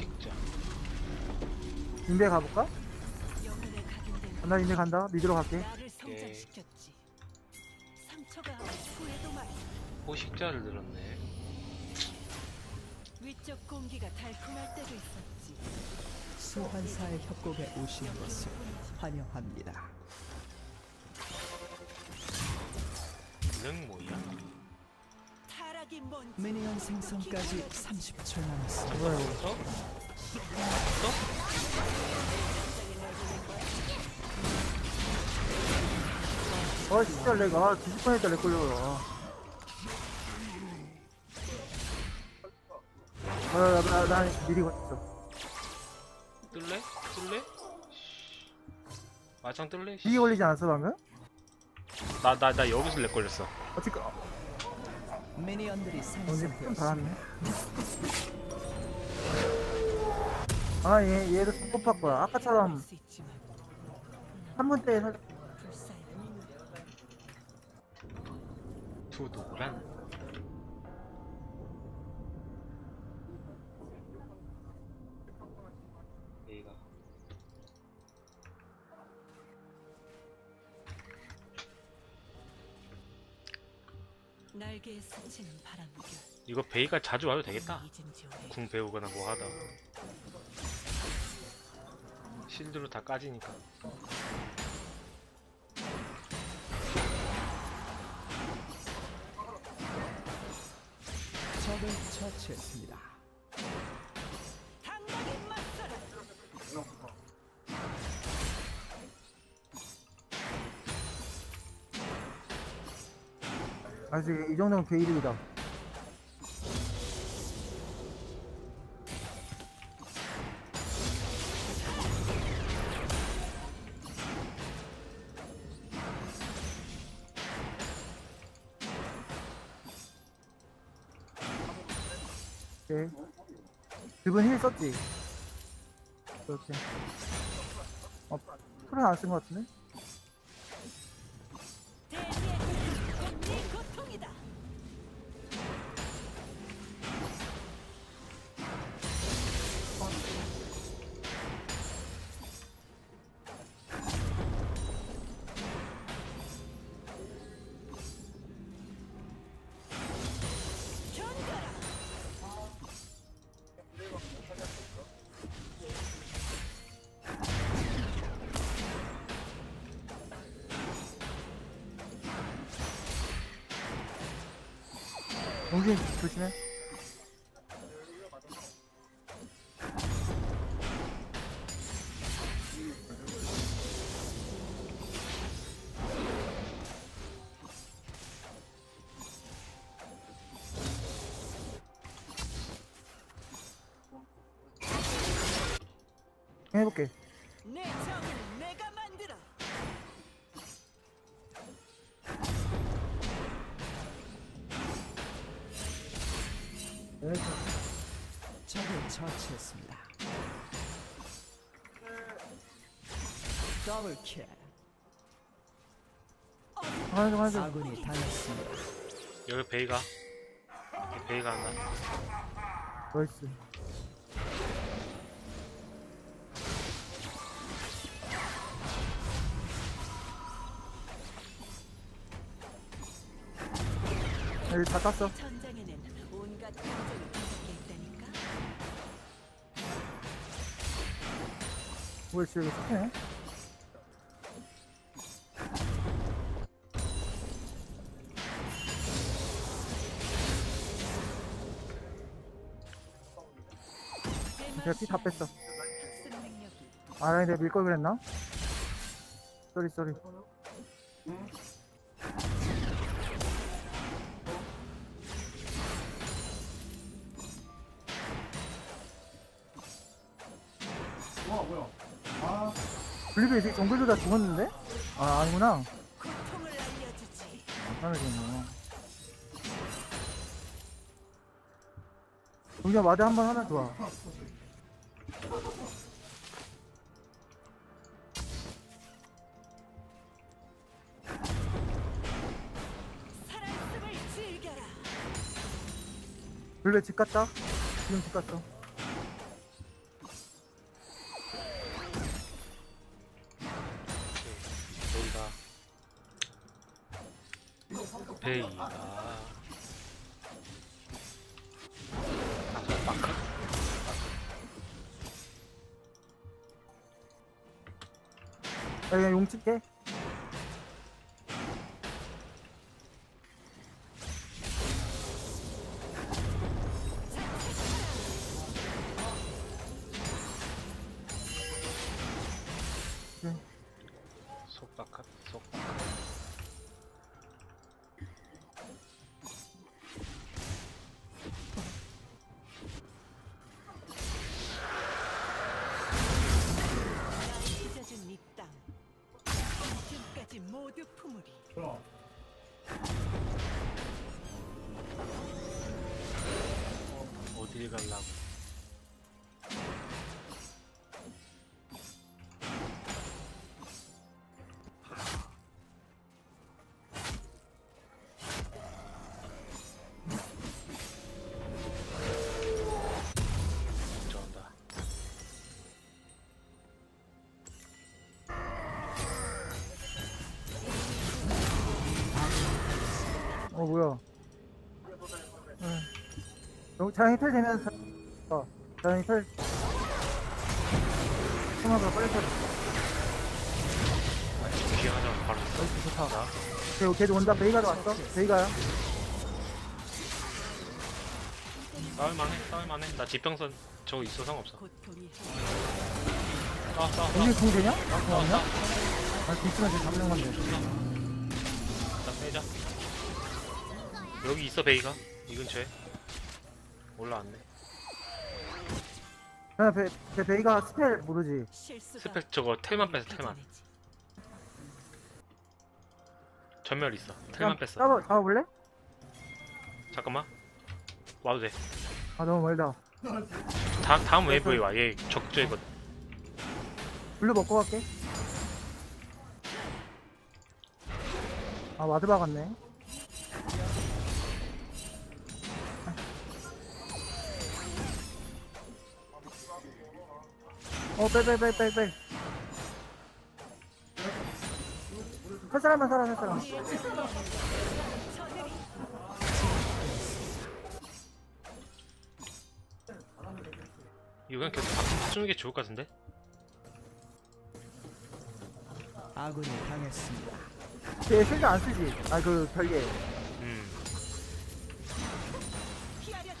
포식자. 인베 가볼까? 나 인베 간다. 미드로 갈게. 나를 성장시켰지. 상처가 후회도 말. 포식자를 들었네. 위쪽 공기가 달콤할 때도 있었지. 소환사의 협곡에 오신 것을 환영합니다. 뭔지 미니언 생성까지 30초 남았습니다. 뭐야 이거? 써? 아 진짜 내가 뒤집 뻔했다 렉 걸려. 아나나 미리 갔어. 뜰래? 뜰래? 마창 뜰래? 이게 걸리지 않았어 방금? 나, 나, 나 여기서 렉 걸렸어. 어떻게? 미니언들이 언제 좀 생성되었습니다. 달았네. 아, 얘, 얘도 섭섭할 거야. 아까처럼 수 있지만 3분 때 살, 불사의 두두란. 날개에 스치는 바람결. 이거 베이가 자주 와도 되겠다. 궁 배우거나 뭐 하다. 실드로 다 까지니까. 적을 처치했습니다. 아직 이 정도면 베이득이다. 오케이. 두분 힐 썼지? 그렇지. 어, 풀은 안쓴 것 같은데? 용진 조심해. 해볼게. 내정 적을 처치했습니다. 더블 킬. 하자. 아군이 당했습니다. 여기 베이가. 베이가 안 나. 나이스. 여기 다 땄어. 뭐였지 여기 착해. 제가 피다 뺐어. 아, 나 내가 밀걸 그랬나? 쏘리, 쏘리. 블리브 이제 정글도 다 죽었는데? 아, 아니구나. 알려주지. 안타네 죽었네. 우리가 마대 한 번 하면 좋아. 블리브 집 갔다? 지금 집 갔어. 베이가 아, 마크? 야, 용 칠게. 품으리 어딜 갈라고 어, 뭐야. 응. 용, 자랑이 털 되면, 자, 어, 자랑이 털. 통화가 빨리 털. 비행하자마자 바로 나이스, 좋다. 자 걔, 걔도 온다. 베이가도 왔어. 베이가야. 싸울만해 싸울만해 나 지평선 저거 있어 상관없어 싸워 싸워 싸워 언니 공 되냐? 아, 공 싸워 없냐? 아, 뒤치면 돼. 잡는 건데. 자 빼자 여기 있어 베이가 이 근처에 올라왔네 야, 베, 걔 베이가 스펠 모르지. 스펙 저거 텔만 뺐어 텔만. 전멸 있어 텔만 뺐어 잡아, 잡아볼래? 잠깐만 와도 돼 아, 너무 멀다. 다, 다음 웨이브에 와얘 적조이거든 블루 먹고 갈게. 아, 와드 박았네. 어, 빼, 빼, 빼, 빼, 빼. 할 사람만 살아, 할 사람. 이거 그냥 계속 봐- 봐주는 게 좋을 것 같은데? 아군이 당했습니다. 걔 실드 안 쓰지? 아, 그, 별개. 음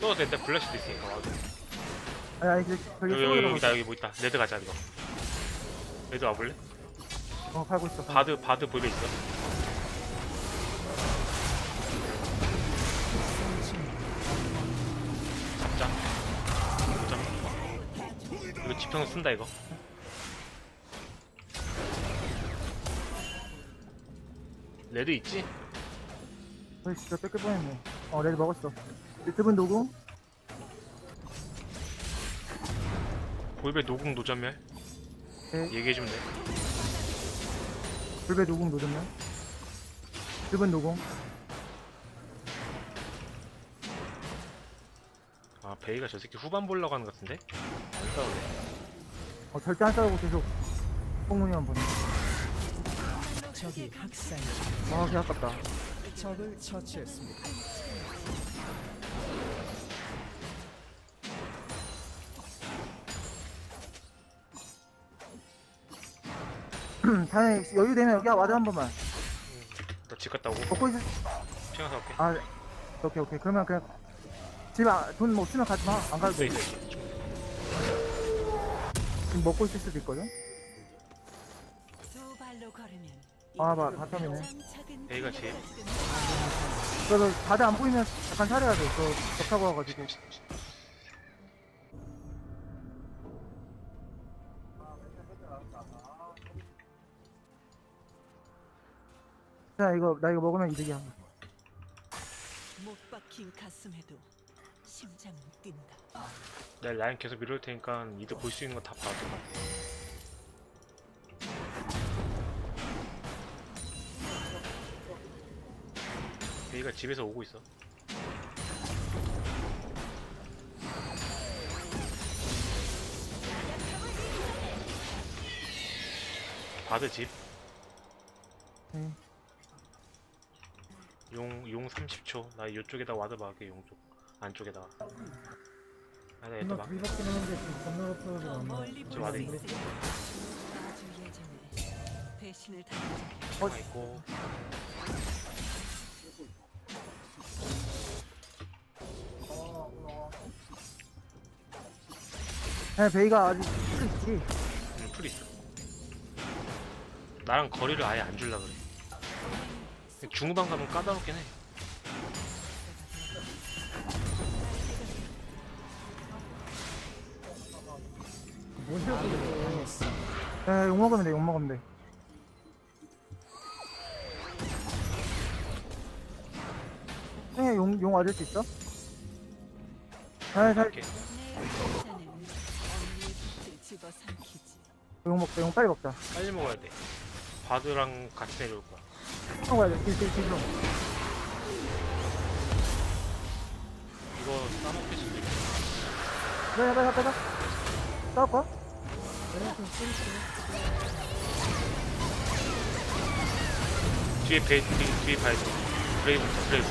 써도 되는데 블랙시도 있으니까 아니, 그, 별개 여기 쓰고 여기 들어가. 여기다 여기 뭐 있다 레드 가자 이거 레드 와볼래? 어, 팔고 있어. 바드 바드 보이be 있어 잡자 잡자 이거 지평 쓴다 이거 레드 있지? 어, 진짜 뺏길 뻔했네. 어, 레드 먹었어. 유튜브 누구? 보이베 노궁 노전멸 네. 얘기해주면 돼 불배 누궁 누르면? 유튜브 누구? 아 베이가 저 새끼 후반 보려고 하는 것 같은데? 안 싸우네 어, 절대 안 싸우고 계속 뽕무늬만 보네. 적이 학살. 아, 개 아깝다. 적을 처치했습니다. 다행히 여유 되면 여기 와드 한 번만. 나집 갔다 오고 먹고 있을, 피어서 갈게 아, 오케이, 오케이. 그러면 그냥 집에 아- 돈 없으면 가지 마. 안 가도 있어 돼. 있어 있어 지금 먹고 있을 수도 있거든. 두 발로 걸으면 아, 봐, 바텀이네. A가 제일. 그래서 다들 안 보이면 약간 차려야 돼. 저, 적 타고 와가지고. 자, 이거, 나 이거 먹으면 이득이야. 못 박힌 가슴에도 심장은 뛴다. 내가 라인 계속 밀어올 테니까 이득 볼 수 있는 거 다 봐줘 베이가 집에서 오고 있어 바드 집 용 용, 용 30초. 나 이쪽에다 와드 막게, 용 쪽. 안쪽에다가. 아, 나 얘도 막. 뒤바퀴 하는데 지금 건너로 더 떨어져 멀리 저 안에 보내세요. 아주 예전에 배신을 당한 적이 하나 있고. 네, 베이가 아직 풀 있지. 응, 풀 있어. 나랑 거리를 아예 안 줄라 그래. 중후반 가면 까다롭긴 해. 네, 욕 먹으면 돼, 욕 먹으면 돼. 형이 용, 용 와줄 수 있어? 잘, 잘, 이렇게. 집어삼키지. 용 먹자, 용 빨리 먹자. 빨리 먹어야 돼. 바드랑 같이 내려올 거야. 돼, 딜, 딜, 딜 좀. 이거 싸먹힐 수도 있고. 빼자, 빼자, 빼자. 싸울 거야? 뒤에 배, 뒤에, 돼. 브레이브부터, 브레이브.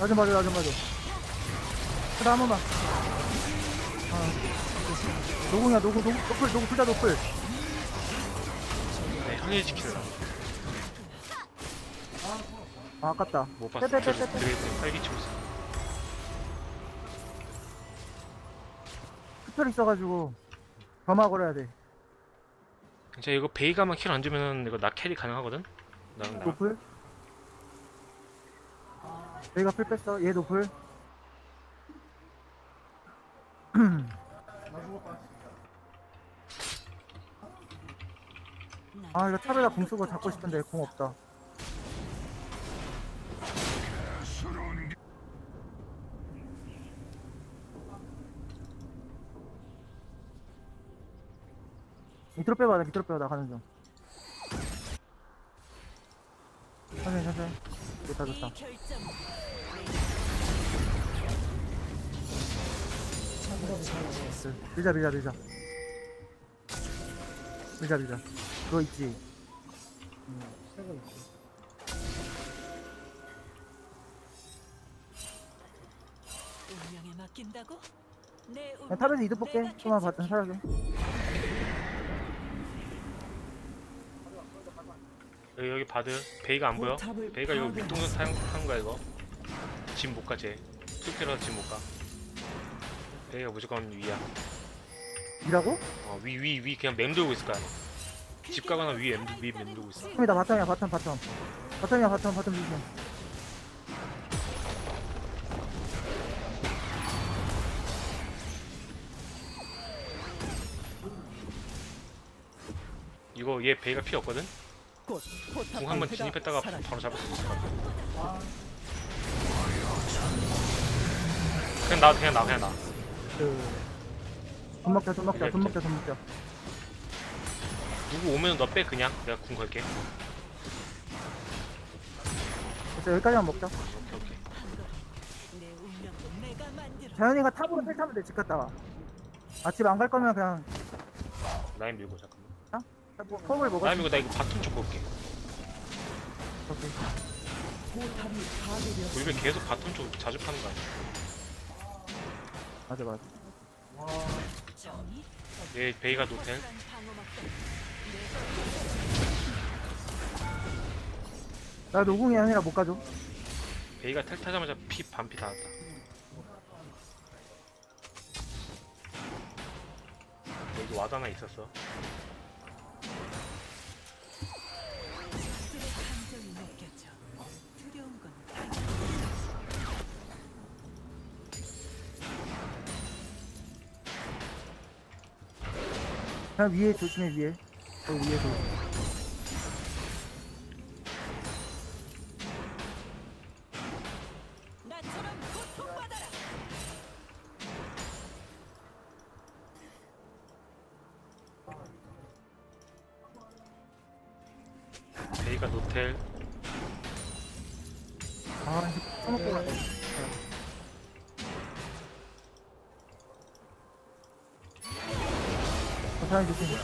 나좀 봐줘, 나좀 봐줘. 그다 한 번만. 아. 노공이야, 노공, 노공, 노플, 노공, 둘다 노플. 네, 항일 지키느라. 아, 아깝다. 못 봤어. 빼, 빼, 빼, 빼, 빼. 드레이브 활기치고 있어. 스펠 있어가지고. 범하 걸어야 돼. 진짜 이거 베이가만 킬 안 주면은 이거 나 캐리 가능하거든? 나랑 나. 노플. 얘가 풀 뺐어. 얘 노플. 난 아, 이거 차베다 공 쓰고 잡고 싶은데 공 없다. 밑으로 빼봐, 나 밑으로 빼봐, 나 가는 중. 천천히, 천천히. 좋다, 좋다. 밀자, 밀자, 밀자. 밀자, 밀자. 그거 있지. 운명에 맡긴다고? 내 그냥 탑에서 이득 볼게. 내가 좀만. 봤던 사라게. 여기, 여기 바드. 베이가 안 보여? 베이가 이거 파괴했어. 윗동선 타는, 타는 거야, 이거. 집 못 가, 쟤. 숲이라서 집 못 가. 베이가 무조건 위야. 이라고? 어, 위, 위, 위. 그냥 맴돌고 있을 거야. 집 가거나 위, 맴, 위 맴돌고 있어. 탑이다, 바텀이야, 바텀, 바텀. 바텀이야, 바텀, 바텀 조심. 이거 얘 베이가 필요 없거든? 곧 포탑 궁 한번 방패가 진입했다가. 바로 잡을 수 있을 것 같아. 그냥 나, 그냥 나, 그냥 나. 그. 돈 먹자, 돈 먹자, 돈 먹자, 돈 먹자. 누구 오면 너 빼, 그냥. 내가 궁 걸게. 됐어, 여기까지만 먹자. 오케이, 오케이. 자연이가 탑으로 텔 타면 돼, 집 갔다가. 아침 안갈 거면 그냥 라인 밀고, 잠 뭐, 컵을 먹어. 라인 밀고 나 이거 바텀 쪽 볼게. 오케이. 포탑이 파괴되었습니다. 우리 계속 바텀 쪽 자주 파는 거 아니야? 맞아, 맞아. 정이 얘 베이가 노텔. 방어막도 나 노궁이 아니라 못 가죠. 베이가 텔 타자마자 피 반피 닿았다. 여기 와드 하나 있었어. 그냥 위에 조심해, 위에. 저 위에서. 나처럼 고통받아라. 베이가 노텔. 아, 이거 써먹고 가네. 다행 조심.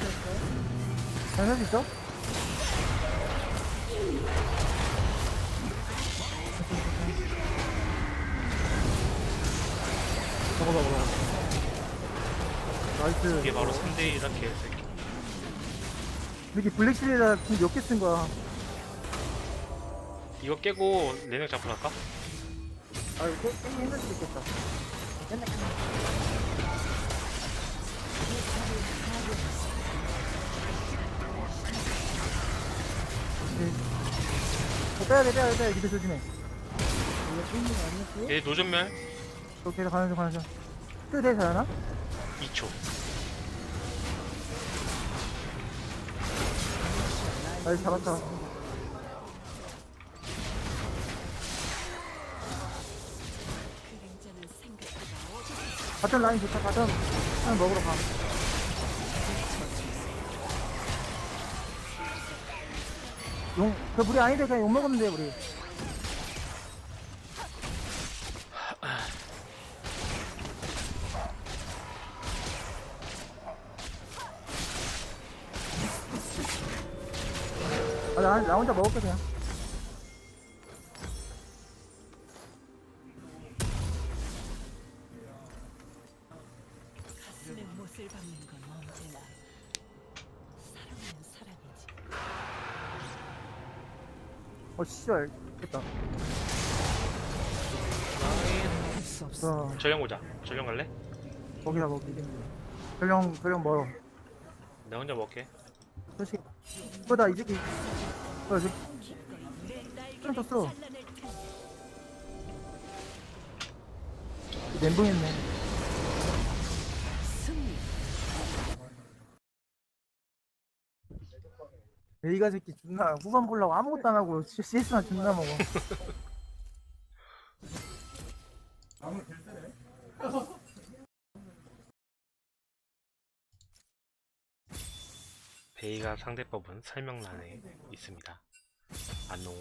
다행 할수 있어? 저거 봐, 봐. 나이스. 이게 바로 3대 1이라 개새끼. 이게 블랙실에다 몇개 쓴 거야. 이거 깨고 4명 잡고 갈까? 아, 이거 힘들 수도 있겠다. 맨날 끝나. 빼야 돼 빼야 돼 빼야 돼. 밑에 조심해. 얘 노전멸? 오케이 가는 중 가는 중. 뜨대 잘하나? 2초. 나이스 잡았다. 바텀 라인 좋다 바텀. 하나 먹으러 가 용, 그 물이 아닌데 그냥 욕 먹으면 돼 우리 아, 나, 나 혼자 먹을게 그냥 씨발. 됐다. 어. 전령 보자. 전령 갈래? 거기다 거기. 전령 전령 멀어. 내가 혼자 먹을게. 솔직히. 이 새끼. 어 이제 내좀 날개를 떴어 잘라낼 테니 멘붕했네 메이가 새끼 존나 후반 보려고 아무것도 안 하고 CS만 존나 먹어. 베이가 상대법은 설명란에 있습니다. 안녕